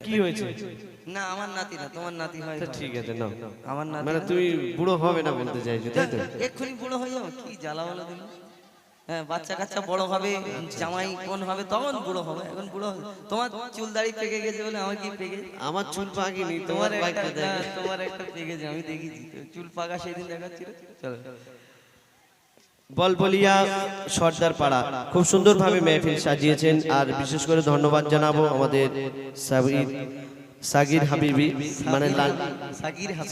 কি হয়েছে? না আমার নাতি না তোমার নাতি হয় ঠিক আছে নাও। আমার নাতি মানে তুমি বুড়ো হবে না বলতে চাইছো তাই তো? এক্ষুনি বুড়ো হয়ে যাব কি জ্বালা বলো দিল হ্যাঁ বাচ্চা কাচ্চা বড় হবে জামাই কোন হবে তখন বুড়ো হবে এখন বুড়ো হবে। তোমার চুল দাড়ি পেকে গেছে বলে আমার কি পেকে? আমার চুল পাকিনি তোমার একটা তোমার একটা পেকেছে আমি দেখেছি চুল পাকা সেদিন দেখাচ্ছিল। চলো। বল বলিয়া সর্দার পাড়া। খুব সুন্দরভাবে মেহফিল সাজিয়েছেন আর বিশেষ করে ধন্যবাদ জানাব আমাদের সাগির হাবিবি মানে লাল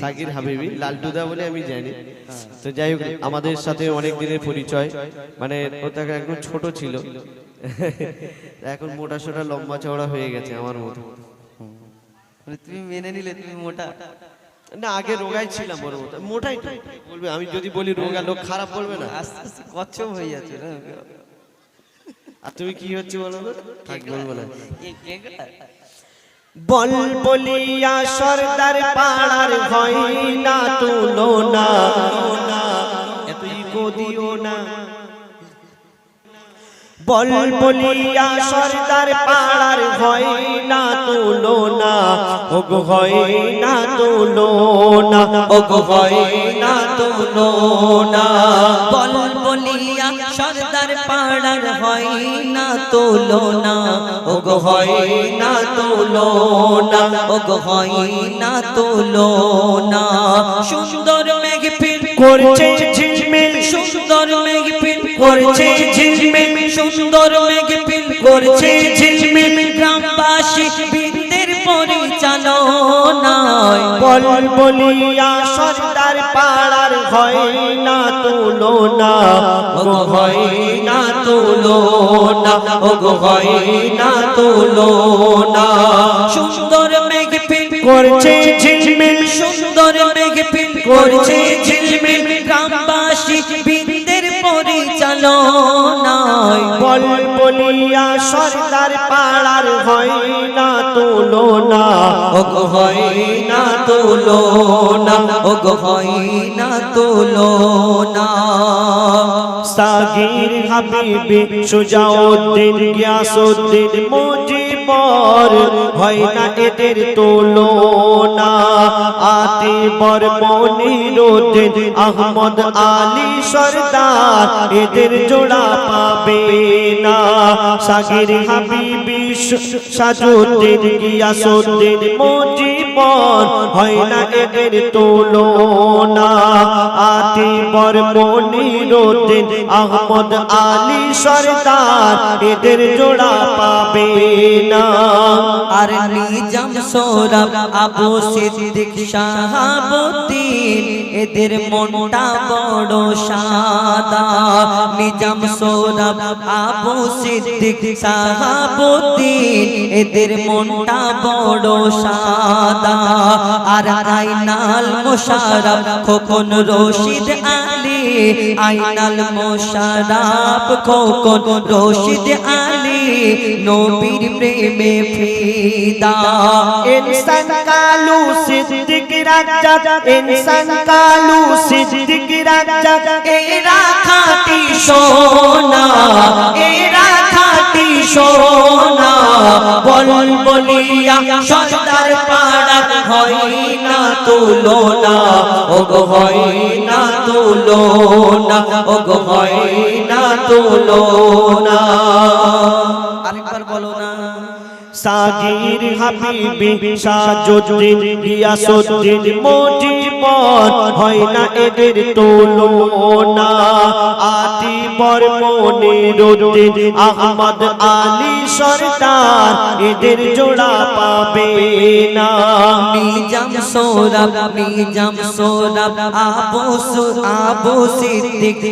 সাকির হাবিব, লালটুদা বলে আমি জানি। তো যাই হোক, আমাদের সাথে অনেক দিনের পরিচয়। মানে ও তাকে একদম ছোট ছিল। এখন মোটা সোটা লম্বা চওড়া হয়ে গেছে আমার মতো। মানে তুমি মেনে নিলে তুমি মোটা। না আগে রোগাই ছিলাম ওর মতো। মোটাই বলবে আমি যদি বলি রোগা লোক খারাপ বলবে না? আস্তে আস্তে কচ্ছপ হয়ে যাচ্ছে না? আর তুমি কি হচ্ছে বলো থাক বলব না? বল বলিয়া সর্দার পাড়ার হয় না তুলনা এতই কদিও না। বল বলিয়া সর্দার পাড়ার হয় না তুলনা ওগো হয় না তুলনা ওগো হয় না তুলনা বল বলিয়া সর্দার পাড়ার হয় না তুলনা ওগো হয় না তুলনা ওগো হয় না তুলনা সুন্দর মেঘ পিল করছে ঝিলমিল। সুন্দর মেঘ করছে ঝিলমিল সুন্দর মেঘ পিল করছে ঝিলমিল গ্রামবাসী বৃন্দের পরিচালনায়। বল বলিয়া সর্দার পাড়ার হয় না তুলনা ওগো হয় না তুলনা ওগো হয় না তুলনা সুন্দর মেঘ পিল করছে ঝিলমিল সুন্দর মেঘ পিল করছে বল বলিয়া সর্দার পাড়ার হয় না তুলনা। ওগো হয় না তুলনা ওগো হয় না তুলনা। সাগির হাবিবি সুজাউদ্দিন গিয়াসউদ্দিন মুজিবর হয় না এদের তুলনা। আতিবর মনিরুদ্দিন আহমদ আলী সরদার, এদের জোড়া পাবে না। সাগির হাবিবি সাজুদ্দিন গিয়াসউদ্দিন মুজিবর হয় না এদের তুলনা। আতিবর মনিরুদ্দিন আহমদ আলী সরদার এদের জোড়া পাবে না। আর নিজাম সৌরভ আবু সিদ্দিক শাহাবুদ্দিন এদের মনটা বড় সাদা। নিজাম সোরাব আবু সিদ্দিক শাহাবুদ্দিন এদের মনটা বড় সাদা। আর আইনাল মোশারফ খোকন রশিদ আলী। আইনাল মোশারফ খোকন রশিদ আলী। নবীর প্রেমে ফিদা। ইনসান কালু সিদ্দিক রাজা ইনসান কালু সিদ্দিক রাজা এরা খাটি সোনা এরা খাটি সোনা। বল বলিয়া সর্দার পাড়া হয় না তুলনা ওগো হয় না তুলনা ওগো হয় না তুলনা। আরেকবার বলো না। সাগির হাবিবি সাজুদ্দিন গিয়াসুদ্দিন মুজিবর হয় না এদের তুলনা। আতিবর মনিরুদ্দিন আহমদ আলী এদের জোড়া পাবে না। আবু সিদ্দিক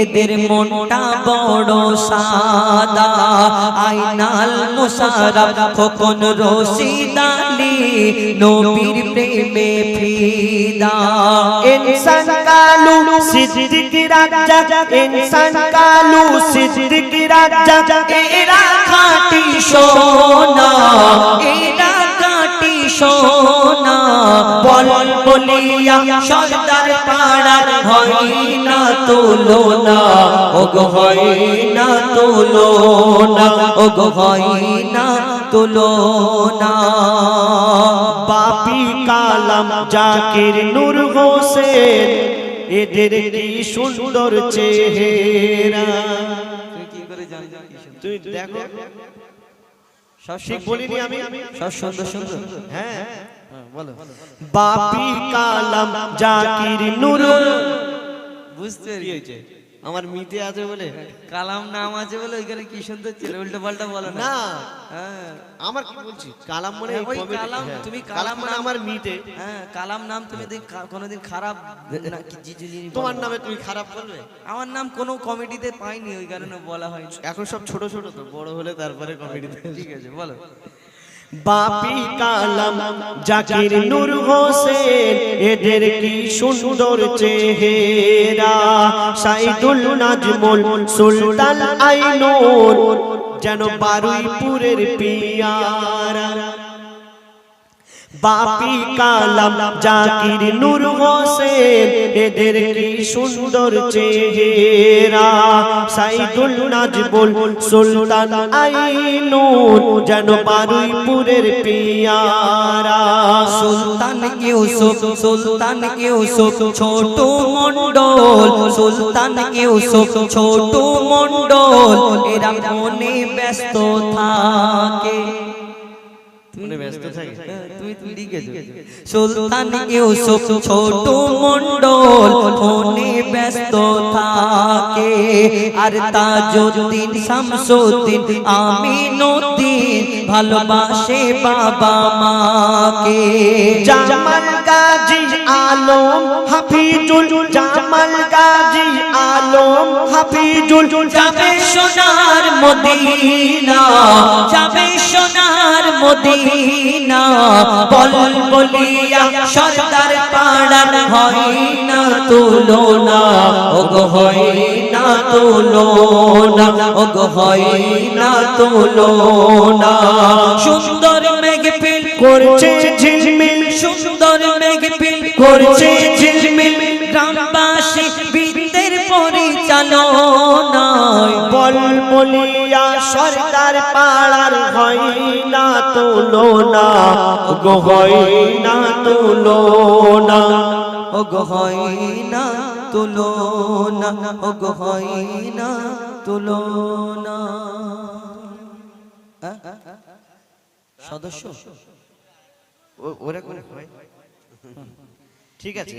এদের মনটা বড় সাদা। আইনাল মুশারফ খোকন আলী নবীর প্রেমে ফিদা। ইনসান কালু সিদ্দিক রাজা ইনসান কালু সিদ্দিক রাজা এরা খাটি সোনা। এরা সোনা বল বলিয়া সর্দার পাড়ার হয় না হয় না তুলনা ও গো হয় না বাপি কালাম জাকির নূর হোসেন এদের কি সুন্দর চেহারা। তুই দেখো। সব ঠিক বলিনি আমি সব সুন্দর সুন্দর হ্যাঁ। হ্যাঁ, বলো। বাপি কালাম জাকির নুরুল। বুঝতে পেরেছি। আমার মিতে আছে বলে কালাম নাম আছে বলে ওইখানে কি সুন্দর ছিল উল্টো পাল্টা বলো না। হ্যাঁ। আমার কি বলছি? কালাম মানে হ্যাঁ, ওই কালাম, হ্যাঁ, তুমি কালাম মানে আমার মিটে হ্যাঁ কালাম নাম তুমি কোনোদিন খারাপ তোমার নামে তুমি খারাপ বলবে? আমার নাম কোনো কমিটিতে পাইনি ওই কারণে বলা হয়নি। এখন সব ছোট ছোট তো বড় হলে তারপরে কমেডিতে ঠিক আছে বলো। বাপি কালাম, জাকির নূর হোসেন, এদের কি সুন্দর চেহারা? সাইদুল নাজমুল, সুলতান আইনুর, যেন বারুইপুরের পিয়ারা। বাপি কালাম, জাকির নূর হোসেন, এদের কি সুন্দর চেহারা? সাইদুল নাজবুল সুলতান আইনুর যেন বারুইপুরের পিয়ারা। সুলতান ইউসুফ সুলতান ইউসুফ, ছোট মন্ডল সুলতান ইউসুফ, ছোট মন্ডল এরা মনে ব্যস্ত থাকে। মনে ব্যস্ত থাকে। তুমি তুমি লিখেছো। সুলতান ইউসুফ ছোট মন্ডল ফোনে ব্যস্ত থাকে। আর তাজউদ্দিন শামসুদ্দিন আমিনুদ্দিন ভালোবাসে বাবা মাকে। জামাল গাজী আলম হাফিজুল জামাল গাজী আলম হাফিজুল যাবে সোনার মদিনা, যাবে সোনার মদিনা, বল বলিয়া সর্দার পাড়ার হয় না তুলনা ও গো হয় না তুলনা ও গো হয় না তুলনা। সুন্দর মেঘ পিল করছে ঝিলমিল, সুন্দর মেঘ পিল করছে ঝিলমিল, গ্রামবাসী বিদ্যের পরিচালনায় বল বলিয়া সরকার পাড়ার হয় না তুলনা গো হয় না তুলনা ও গো হয় না তুলনা ও গো হয় না তুলনা আ? সদস্য ও- ওরকম ঠিক আছে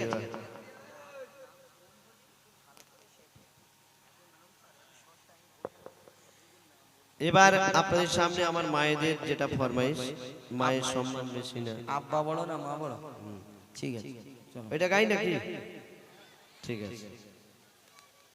এবার। আপনাদের সামনে আমার মায়েদের যেটা ফরমাইশ মায়ের সম্মান বেশি না। আব্বা বড় না মা বড় ঠিক আছে এটা গাই নাকি? ঠিক আছে।